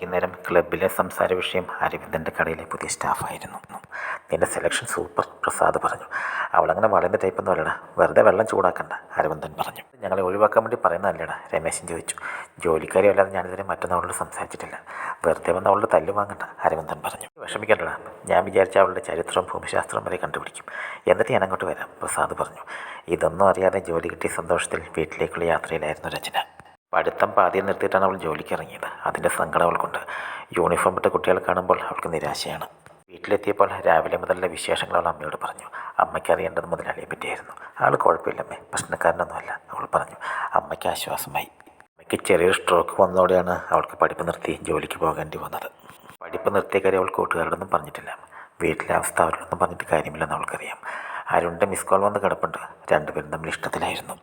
വൈകുന്നേരം ക്ലബിലെ സംസാര വിഷയം അരവിന്ദന്റെ കടയിലെ പുതിയ സ്റ്റാഫായിരുന്നു. നിന്റെ സെലക്ഷൻ സൂപ്പർ പ്രസാദ് പറഞ്ഞു. അവളങ്ങനെ വളയുന്ന ടൈപ്പൊന്നും അല്ലടാ. വെറുതെ വെള്ളം ചൂടാക്കണ്ട അരവിന്ദൻ പറഞ്ഞു. ഞങ്ങളെ ഒഴിവാക്കാൻ വേണ്ടി പറയുന്നതല്ലേടാ രമേശൻ ചോദിച്ചു. ജോലിക്കാരി അല്ലാതെ ഞാനിതുവരെ മറ്റൊന്നവളോട് സംസാരിച്ചിട്ടില്ല. വെറുതെ വന്ന് അവളുടെ തല്ല് വാങ്ങണ്ട അരവിന്ദൻ പറഞ്ഞു. വിഷമിക്കണ്ടടാ ഞാൻ വിചാരിച്ച അവളുടെ ചരിത്രം ഭൂമിശാസ്ത്രം വരെ കണ്ടുപിടിക്കും. എന്നിട്ട് ഞാൻ അങ്ങോട്ട് വരാം പ്രസാദ് പറഞ്ഞു. ഇതൊന്നും അറിയാതെ ജോലി കിട്ടിയ സന്തോഷത്തിൽ വീട്ടിലേക്കുള്ള യാത്രയിലായിരുന്നു രചന. പഠിത്തം പാതിയെ നിർത്തിയിട്ടാണ് അവൾ ജോലിക്ക് ഇറങ്ങിയത് അതിന്റെ സങ്കടം അവൾക്കുണ്ട്. യൂണിഫോം ഇട്ട കുട്ടികളെ കാണുമ്പോൾ അവൾക്ക് നിരാശയാണ്. വീട്ടിലെത്തിയപ്പോൾ രാവിലെ മുതലുള്ള വിശേഷങ്ങൾ അവൾ അമ്മയോട് പറഞ്ഞു. അമ്മയ്ക്ക് അറിയേണ്ടത് മുതലാളിയെ പറ്റിയായിരുന്നു. ആൾ കുഴപ്പമില്ലമ്മേ. പ്രശ്നക്കാരനൊന്നുമല്ല അവൾ പറഞ്ഞു. അമ്മയ്ക്ക് ആശ്വാസമായി. അമ്മയ്ക്ക് ചെറിയൊരു സ്ട്രോക്ക് വന്നതോടെയാണ് അവൾക്ക് പഠിപ്പ് നിർത്തി ജോലിക്ക് പോകേണ്ടി വന്നത്. പഠിപ്പ് നിർത്തിയ കാര്യം അവൾ കൂട്ടുകാരോടൊന്നും പറഞ്ഞിട്ടില്ല. വീട്ടിലെ അവസ്ഥ അവരോടൊന്നും പറഞ്ഞിട്ട് കാര്യമില്ലെന്ന് അവൾക്കറിയാം. അരുണിന്റെ മിസ് കോൾ വന്ന് കിടപ്പുണ്ട്. രണ്ടുപേരും തമ്മിൽ ഇഷ്ടത്തിലായിരുന്നു.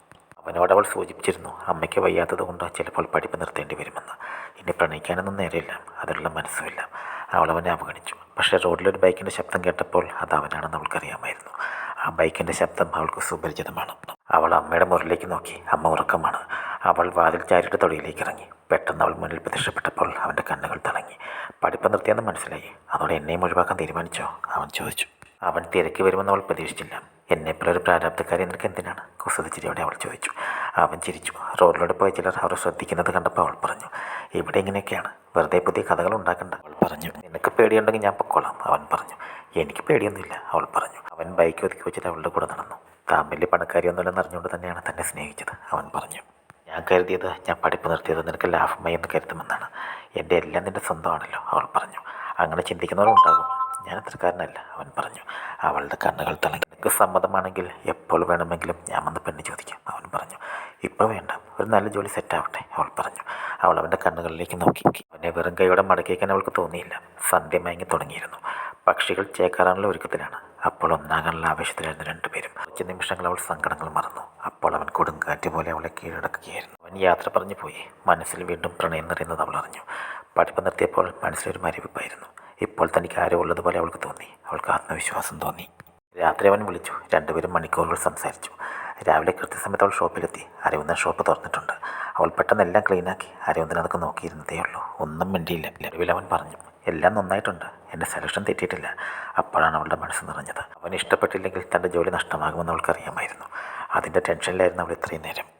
അവനോട് അവൾ സൂചിപ്പിച്ചിരുന്നു അമ്മയ്ക്ക് വയ്യാത്തത് കൊണ്ട് ചിലപ്പോൾ പഠിപ്പ് നിർത്തേണ്ടി വരുമെന്ന്. ഇനി പ്രണയിക്കാനൊന്നും നേരെയില്ല അതിനുള്ള മനസ്സുമില്ല. അവൾ അവനെ അവഗണിച്ചു. പക്ഷേ റോഡിലൊരു ബൈക്കിന്റെ ശബ്ദം കേട്ടപ്പോൾ അത് അവനാണെന്ന് അവൾക്കറിയാമായിരുന്നു. ആ ബൈക്കിന്റെ ശബ്ദം അവൾക്ക് സുപരിചിതമാണ്. അവൾ അമ്മയുടെ മുറിലേക്ക് നോക്കി. അമ്മ ഉറക്കമാണ്. അവൾ വാതിൽ ചാരിയുടെ തൊടിയിലേക്ക് ഇറങ്ങി. പെട്ടെന്ന് അവൾ മുന്നിൽ പ്രത്യക്ഷപ്പെട്ടപ്പോൾ അവന്റെ കണ്ണുകൾ തിളങ്ങി പഠിപ്പ് നിർത്തിയെന്ന് മനസ്സിലായി. അതോടെ എന്നെയും ഒഴിവാക്കാൻ തീരുമാനിച്ചോ? അവൻ ചോദിച്ചു. അവൻ തിരക്കി വരുമെന്ന് അവൾ പ്രതീക്ഷിച്ചില്ല. എന്നെപ്പോലെ ഒരു പ്രാരാബ്ധക്കാരി നിനക്ക് എന്തിനാണ്? കുസൃതി ചിരിയോടെ അവൾ ചോദിച്ചു. അവൻ ചിരിച്ചു. റോഡിലൂടെ പോയ ചിലർ അവർ ശ്രദ്ധിക്കുന്നത് കണ്ടപ്പോൾ അവൾ പറഞ്ഞു ഇവിടെ ഇങ്ങനെയൊക്കെയാണ്. വെറുതെ പുതിയ കഥകൾ ഉണ്ടാക്കണ്ട. അവൾ പറഞ്ഞു നിനക്ക് പേടിയുണ്ടെങ്കിൽ ഞാൻ പൊക്കോളാം. അവൻ പറഞ്ഞു എനിക്ക് പേടിയൊന്നുമില്ല. അവൾ പറഞ്ഞു അവൻ ബൈക്ക് ഒതുക്കി വെച്ചിട്ട് അവളുടെ കൂടെ നടന്നു. താൻ വലിയ പണക്കാരിയൊന്നുമില്ലെന്ന് അറിഞ്ഞുകൊണ്ട് തന്നെയാണ് തന്നെ സ്നേഹിച്ചത്. അവൻ പറഞ്ഞു ഞാൻ കരുതിയത് ഞാൻ പഠിപ്പ് നിർത്തിയത് നിനക്ക് ലാഭമായി എന്ന് കരുതുമെന്നാണ്. എന്റെ എല്ലാം നിന്റെ സ്വന്തമാണല്ലോ. അവൾ പറഞ്ഞു അങ്ങനെ ചിന്തിക്കുന്നവരുണ്ടാകും ഞാൻ അത്രക്കാരനല്ല അവൻ പറഞ്ഞു അവളുടെ കണ്ണുകൾ തിളങ്ങി നിനക്ക് സമ്മതമാണെങ്കിൽ എപ്പോൾ വേണമെങ്കിലും ഞാൻ വന്ന് പെണ്ണ് ചോദിക്കാം. അവൻ പറഞ്ഞു ഇപ്പോൾ വേണ്ട. ഒരു നല്ല ജോലി സെറ്റാവട്ടെ അവൾ പറഞ്ഞു അവൾ അവന്റെ കണ്ണുകളിലേക്ക് നോക്കി. അവനെ വെറും കൈയോടെ മടക്കിയേക്കാൻ അവൾക്ക് തോന്നിയില്ല. സന്ധ്യ മയങ്ങി തുടങ്ങിയിരുന്നു. പക്ഷികൾ ചേക്കാറാനുള്ള ഒരുക്കത്തിലാണ്. അപ്പോൾ ഒന്നാകാനുള്ള ആവേശത്തിലായിരുന്നു രണ്ടുപേരും. കുറച്ച് നിമിഷങ്ങൾ അവൾ സങ്കടങ്ങൾ മറന്നു. അപ്പോൾ അവൻ കൊടുങ്കാറ്റ് പോലെ അവളെ കീഴടക്കുകയായിരുന്നു. അവൻ യാത്ര പറഞ്ഞു പോയി. മനസ്സിൽ വീണ്ടും പ്രണയം നിറയുന്നത് അവൾ അറിഞ്ഞു. പഠിപ്പ് നിർത്തിയപ്പോൾ മനസ്സിലൊരു മരവിപ്പായിരുന്നു. ഇപ്പോൾ തനിക്ക് ആരോ ഉള്ളതുപോലെ അവൾക്ക് തോന്നി. അവൾക്ക് ആത്മവിശ്വാസം തോന്നി. രാത്രി അവൻ വിളിച്ചു. രണ്ടുപേരും മണിക്കൂറുകൾ സംസാരിച്ചു. രാവിലെ കൃത്യസമയത്ത് അവൾ ഷോപ്പിലെത്തി. അരവിന്ദൻ ഷോപ്പ് തുറന്നിട്ടുണ്ട്. അവൾ പെട്ടെന്ന് എല്ലാം ക്ലീനാക്കി. അരവിന്ദൻ അതൊക്കെ നോക്കിയിരുന്നതേ ഉള്ളൂ. ഒന്നും മിണ്ടിയില്ല. നിലവിൽ അവൻ പറഞ്ഞു എല്ലാം നന്നായിട്ടുണ്ട്. എന്റെ സെലക്ഷൻ തെറ്റിയിട്ടില്ല. അപ്പോഴാണ് അവളുടെ മനസ്സ് നിറഞ്ഞത്. അവൻ ഇഷ്ടപ്പെട്ടില്ലെങ്കിൽ തന്റെ ജോലി നഷ്ടമാകുമെന്ന് അവൾക്കറിയാമായിരുന്നു. അതിന്റെ ടെൻഷനിലായിരുന്നു അവൾ ഇത്രയും നേരം.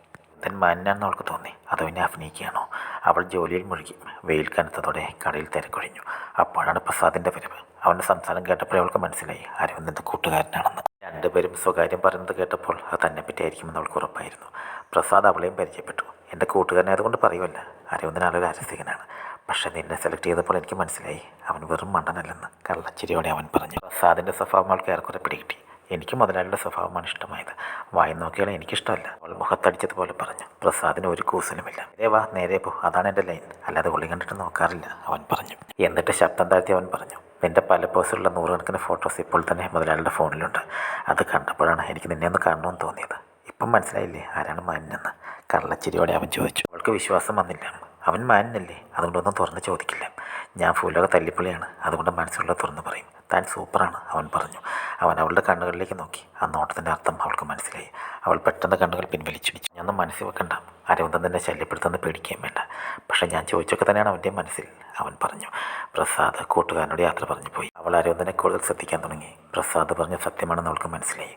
തൻ മാനാണെന്ന് അവൾക്ക് തോന്നി. അത് പിന്നെ അഭിനയിക്കുകയാണോ? അവൾ ജോലിയിൽ മുഴുകി. വെയിൽ കനത്തതോടെ കടയിൽ തിരക്കൊഴിഞ്ഞു. അപ്പോഴാണ് പ്രസാദിന്റെ വരവ്. അവന്റെ സംസാരം കേട്ടപ്പോൾ അവൾക്ക് മനസ്സിലായി. അരവിന്ദന്റെ കൂട്ടുകാരനാണെന്ന്. രണ്ടുപേരും സ്വകാര്യം പറയുന്നത് കേട്ടപ്പോൾ അത് തന്നെ പറ്റിയായിരിക്കുമെന്ന് അവൾക്ക് ഉറപ്പായിരുന്നു. പ്രസാദ് അവളെയും പരിചയപ്പെട്ടു. എന്റെ കൂട്ടുകാരനായതുകൊണ്ട് പറയുമല്ല അരവിന്ദൻ ആളൊരു അരസികനാണ്. പക്ഷേ നിന്നെ സെലക്ട് ചെയ്തപ്പോൾ എനിക്ക് മനസ്സിലായി. അവൻ വെറും മണ്ടനല്ലെന്ന് കള്ളച്ചിരിയോടെ അവൻ പറഞ്ഞു. പ്രസാദിന്റെ സ്വഭാവം അവൾക്ക് ഏറെക്കുറെ പിടികിട്ടി. എനിക്ക് മുതലാളിയുടെ സ്വഭാവമാണ് ഇഷ്ടമായത്. വായി നോക്കിയാൽ എനിക്കിഷ്ടമല്ല. അവൾ മുഖത്തടിച്ചതുപോലെ പറഞ്ഞു. പ്രസാദിന് ഒരു കൂസലുമില്ല. നേരെ വാ നേരെ പോ. അതാണ് എന്റെ ലൈൻ. അല്ലാതെ ഉള്ളി കണ്ടിട്ട് നോക്കാറില്ല അവൻ പറഞ്ഞു. എന്നിട്ട് ശബ്ദം താഴ്ത്തി അവൻ പറഞ്ഞു. നിന്റെ പല പോസിലുള്ള നൂറുകണക്കിന് ഫോട്ടോസ് ഇപ്പോൾ തന്നെ മുതലാളിയുടെ ഫോണിലുണ്ട്. അത് കണ്ടപ്പോഴാണ് എനിക്ക് നിന്നെ ഒന്ന് കാണണമെന്ന് തോന്നിയത്. ഇപ്പം മനസ്സിലായില്ലേ ആരാണ് മാനിനെന്ന് കള്ളച്ചിരിയോടെ അവൻ ചോദിച്ചു. അവൾക്ക് വിശ്വാസം വന്നില്ല. അവൻ മാനിനല്ലേ അതുകൊണ്ടൊന്നും തുറന്ന് ചോദിക്കില്ല. ഞാൻ ഫുല്ലൊക്കെ തല്ലിപ്പൊളിയാണ് അതുകൊണ്ട് മനസ്സിലുള്ള തുറന്ന് പറയും. താൻ സൂപ്പറാണ് അവൻ പറഞ്ഞു. അവൻ അവളുടെ കണ്ണുകളിലേക്ക് നോക്കി. ആ നോട്ടത്തിന്റെ അർത്ഥം അവൾക്ക് മനസ്സിലായി. അവൾ പെട്ടെന്ന് കണ്ണുകൾ പിൻവലിച്ചു ഞാനൊന്നും മനസ്സിൽ വെക്കണ്ട. അരവിന്ദൻ തന്നെ ശല്യപ്പെടുത്തുന്ന പേടിക്കുകയും വേണ്ട. പക്ഷേ ഞാൻ ചോദിച്ചൊക്കെ തന്നെയാണ് അവന്റെ മനസ്സിൽ അവൻ പറഞ്ഞു. പ്രസാദ് കൂട്ടുകാരനോട് യാത്ര പറഞ്ഞു പോയി. അവൾ അരവിന്ദനെ കൂടുതൽ ശ്രദ്ധിക്കാൻ തുടങ്ങി. പ്രസാദ് പറഞ്ഞ സത്യമാണെന്ന് അവൾക്ക് മനസ്സിലായി.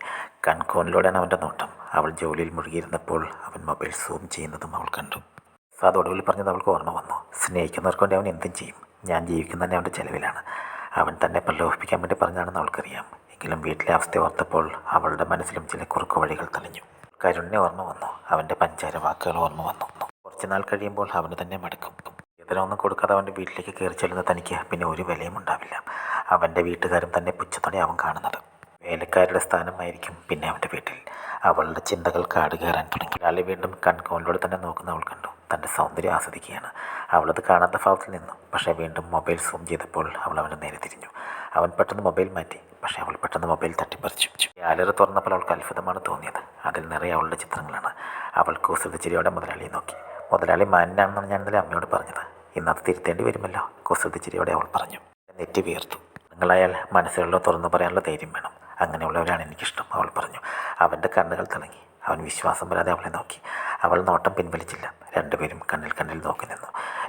കൺകോണിലൂടെയാണ് അവന്റെ നോട്ടം. അവൾ ജോലിയിൽ മുഴുകിയിരുന്നപ്പോൾ അവൻ മൊബൈൽ സൂം ചെയ്യുന്നതും അവൾ കണ്ടു. പ്രസാദ് ഒടുവിൽ പറഞ്ഞത് അവൾക്ക് ഓർമ്മ വന്നു. സ്നേഹിക്കുന്നവർക്ക് വേണ്ടി അവൻ എന്തും ചെയ്യും. ഞാൻ ജീവിക്കുന്നതന്നെ അവന്റെ ചെലവിലാണ്. അവൻ തന്നെ പ്രലോഭിപ്പിക്കാൻ വേണ്ടി പറഞ്ഞാണെന്ന് അവൾക്കറിയാം. എങ്കിലും വീട്ടിലെ അവസ്ഥ ഓർത്തപ്പോൾ അവളുടെ മനസ്സിലും ചില കുറുക്കു വഴികൾ തെളിഞ്ഞു കരുണിനെ ഓർമ്മ വന്നു. അവന്റെ പഞ്ചാര വാക്കുകൾ ഓർമ്മ വന്നു. കുറച്ചുനാൾ കഴിയുമ്പോൾ അവന് തന്നെ മടുക്കും. ഇതിനൊന്നും കൊടുക്കാതെ അവന്റെ വീട്ടിലേക്ക് കയറി ചെല്ലുന്ന തനിക്ക് പിന്നെ ഒരു വിലയും ഉണ്ടാവില്ല. അവന്റെ വീട്ടുകാരും തന്നെ പുച്ഛത്തോടെ അവൻ കാണുന്നത്. വേലക്കാരുടെ സ്ഥാനമായിരിക്കും പിന്നെ അവന്റെ വീട്ടിൽ. അവളുടെ ചിന്തകൾ കാട് കയറാൻ തുടങ്ങി. ഒരാളെ വീണ്ടും കൺകോണിലൂടെ തന്നെ നോക്കുന്ന അവൾ കണ്ടു. തന്റെ സൗന്ദര്യം ആസ്വദിക്കുകയാണ്. അവളത് കാണാത്ത ഭാവത്തിൽ നിന്നു. പക്ഷേ വീണ്ടും മൊബൈൽ സൂം ചെയ്തപ്പോൾ അവൾ അവനെ നേരെ തിരിഞ്ഞു. അവൻ പെട്ടെന്ന് മൊബൈൽ മാറ്റി. പക്ഷേ അവൾ പെട്ടെന്ന് മൊബൈൽ തട്ടിപ്പറിച്ചു. ഗാലറി തുറന്നപ്പോൾ അവൾക്ക് അത്ഭുതമാണ് തോന്നിയത്. അതിൽ നിറയെ അവളുടെ ചിത്രങ്ങളാണ്. അവൾ കുസൃതിച്ചിരിയോടെ മുതലാളിയെ നോക്കി. മുതലാളി മാനാണെന്നാണ് ഞാൻ ഇന്നലെ അമ്മയോട് പറഞ്ഞത്. ഇന്നത് തിരുത്തേണ്ടി വരുമല്ലോ കുസൃതിച്ചിരിയോടെ അവൾ പറഞ്ഞു. നെറ്റി വീർത്തു നിങ്ങളായാൽ മനസ്സുകളിലോ തുറന്നു പറയാനുള്ള ധൈര്യം വേണം. അങ്ങനെയുള്ളവരാണ് എനിക്കിഷ്ടം അവൾ പറഞ്ഞു. അവന്റെ കണ്ണുകൾ തിളങ്ങി. അവൻ വിശ്വാസം വരാതെ അവളെ നോക്കി. അവൾ നോട്ടം പിൻവലിച്ചില്ല. രണ്ടുപേരും കണ്ണിൽ കണ്ണിൽ നോക്കി നിന്നു.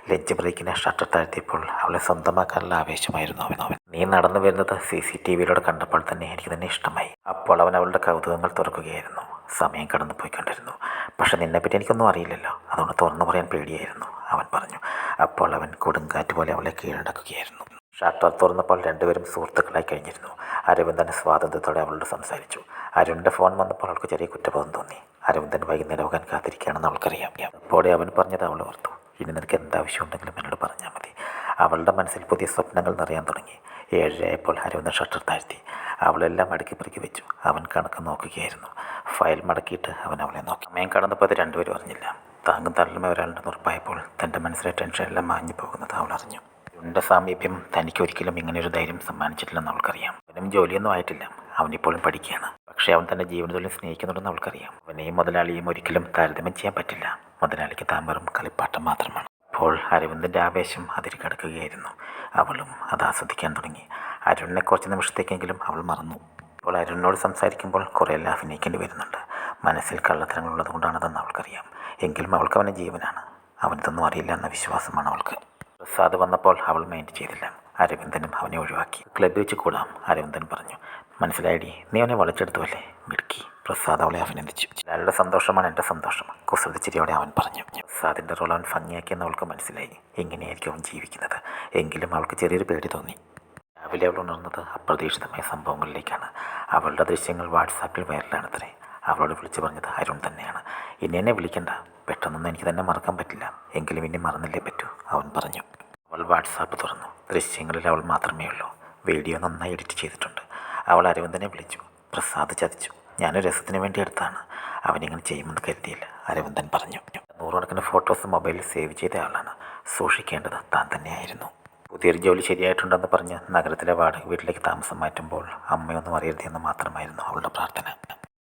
ലഞ്ച് ബ്രേക്കിനെ ഷട്ടർ താഴ്ത്തിയപ്പോൾ അവളെ സ്വന്തമാക്കാനുള്ള ആവേശമായിരുന്നു അവൻ. നീ നടന്നു വരുന്നത് സി സി ടി വിയിലൂടെ കണ്ടപ്പോൾ തന്നെ എനിക്ക് തന്നെ ഇഷ്ടമായി. അപ്പോൾ അവൻ അവളുടെ കൗതുകങ്ങൾ തുറക്കുകയായിരുന്നു. സമയം കടന്നു പോയിക്കൊണ്ടിരുന്നു. പക്ഷെ നിന്നെപ്പറ്റി എനിക്കൊന്നും അറിയില്ലല്ലോ. അതുകൊണ്ട് തുറന്നു പറയാൻ പേടിയായിരുന്നു. അവൻ പറഞ്ഞു. അപ്പോൾ അവൻ കൊടുങ്കാറ്റ് പോലെ അവളെ കീഴടക്കുകയായിരുന്നു. ഷട്ടർ തുറന്നപ്പോൾ രണ്ടുപേരും സുഹൃത്തുക്കളായി കഴിഞ്ഞിരുന്നു. അരവിന്ദൻ സ്വാതന്ത്ര്യത്തോടെ അവളോട് സംസാരിച്ചു. അരുണിന്റെ ഫോൺ വന്നപ്പോൾ അവൾക്ക് ചെറിയ കുറ്റബോധം തോന്നി. അരവിന്ദൻ വൈകുന്നേരമാകാൻ കാത്തിരിക്കുകയാണെന്ന് അവൾക്കറിയാം. അപ്പോഴേ അവൻ പറഞ്ഞത് അവൾ ഓർത്തു. ഇനി നിനക്ക് എന്താവശ്യമുണ്ടെങ്കിലും എന്നോട് പറഞ്ഞാൽ മതി. അവളുടെ മനസ്സിൽ പുതിയ സ്വപ്നങ്ങൾ നിറയാൻ തുടങ്ങി. ഏഴരയായപ്പോൾ അരവിന്ദൻ ഷട്ടർ താഴ്ത്തി. അവളെല്ലാം അടുക്കി പെറുക്കി വെച്ചു. അവൻ കണക്ക് നോക്കുകയായിരുന്നു. ഫയൽ മടക്കിയിട്ട് അവൻ അവളെ നോക്കി. സമയം കടന്നപ്പോൾ അത് രണ്ടുപേരും അറിഞ്ഞില്ല. താങ്കും തള്ളുമ ഒരാളുടെ ഉറപ്പായപ്പോൾ തന്റെ മനസ്സിലെ ടെൻഷനെല്ലാം മാഞ്ഞു പോകുന്നത് അവൾ അറിഞ്ഞു. ഉണ്ട സാമീപ്യം തനിക്ക് ഒരിക്കലും ഇങ്ങനെയൊരു ധൈര്യം സമ്മാനിച്ചിട്ടില്ലെന്ന് അവൾക്കറിയാം. അവനും ജോലിയൊന്നും ആയിട്ടില്ല. അവനിപ്പോഴും പഠിക്കുകയാണ്. പക്ഷേ അവൻ തന്റെ ജീവിതത്തിലും സ്നേഹിക്കുന്നുണ്ടെന്ന് അവൾക്കറിയാം. അവനെയും മുതലാളിയും ഒരിക്കലും താരതമ്യം ചെയ്യാൻ പറ്റില്ല. മുതലാളിക്ക് താൻ കളിപ്പാട്ടം മാത്രമാണ്. ഇപ്പോൾ അരവിന്ദന്റെ ആവേശം അതിൽ കിടക്കുകയായിരുന്നു. അവളും അത് ആസ്വദിക്കാൻ തുടങ്ങി. അരുണിനെ കുറച്ച് നിമിഷത്തേക്കെങ്കിലും അവൾ മറന്നു. അപ്പോൾ അരുണിനോട് സംസാരിക്കുമ്പോൾ കുറേയെല്ലാം അഭിനയിക്കേണ്ടി വരുന്നുണ്ട്. മനസ്സിൽ കള്ളത്തരങ്ങളുള്ളത് കൊണ്ടാണതെന്ന് അവൾക്കറിയാം. എങ്കിലും അവൾക്ക് അവനെ ജീവനാണ്. അവനിതൊന്നും അറിയില്ല എന്ന വിശ്വാസമാണ് അവൾക്ക്. പ്രസാദ് വന്നപ്പോൾ അവൾ മൈൻഡ് ചെയ്തില്ല. അരവിന്ദനും അവനെ ഒഴിവാക്കി. ക്ലബ് വെച്ച് കൂടാം അരവിന്ദൻ പറഞ്ഞു. മനസ്സിലായടി നീ അവനെ വളച്ചെടുത്തുവല്ലേ മിടുക്കി. പ്രസാദ് അവളെ അഭിനന്ദിച്ചു. ചിലരുടെ സന്തോഷമാണ് എന്റെ സന്തോഷം. കുസൃതി ചിരിയോടെ അവൻ പറഞ്ഞു. പ്രസാദിന്റെ റോൾ അവൻ ഭംഗിയാക്കിയെന്ന് അവൾക്ക് മനസ്സിലായി. എങ്ങനെയായിരിക്കും അവൻ ജീവിക്കുന്നത്? എങ്കിലും അവൾക്ക് ചെറിയൊരു പേടി തോന്നി. രാവിലെ അവൾ ഉണർന്നത് അപ്രതീക്ഷിതമായ സംഭവങ്ങളിലേക്കാണ്. അവളുടെ ദൃശ്യങ്ങൾ വാട്സാപ്പിൽ വൈറലാണത്രേ. അവളോട് വിളിച്ചു പറഞ്ഞത് അരുൺ തന്നെയാണ്. ഇനി എന്നെ വിളിക്കണ്ട. പെട്ടെന്നൊന്നും എനിക്ക് തന്നെ മറക്കാൻ പറ്റില്ല. എങ്കിലും ഇനി മറന്നില്ലേ പറ്റൂ അവൻ പറഞ്ഞു. അവൾ വാട്സാപ്പ് തുറന്നു. ദൃശ്യങ്ങളിൽ അവൾ മാത്രമേ ഉള്ളൂ. വീഡിയോ നന്നായി എഡിറ്റ് ചെയ്തിട്ടുണ്ട്. അവൾ അരവിന്ദനെ വിളിച്ചു. പ്രസാദ് ചതിച്ചു. ഞാനൊരു രസത്തിന് വേണ്ടി എടുത്താണ്. അവനിങ്ങനെ ചെയ്യുമെന്ന് കരുതിയില്ല. അരവിന്ദൻ പറഞ്ഞു. നൂറുകണക്കിന് ഫോട്ടോസ് മൊബൈലിൽ സേവ് ചെയ്ത ആളാണ്. സൂക്ഷിക്കേണ്ടത് താൻ തന്നെയായിരുന്നു. പുതിയൊരു ജോലി ശരിയായിട്ടുണ്ടെന്ന് പറഞ്ഞ് നഗരത്തിലെ വാടക വീട്ടിലേക്ക് താമസം മാറ്റുമ്പോൾ അമ്മയൊന്നും അറിയരുതെന്ന് മാത്രമായിരുന്നു അവളുടെ പ്രാർത്ഥന.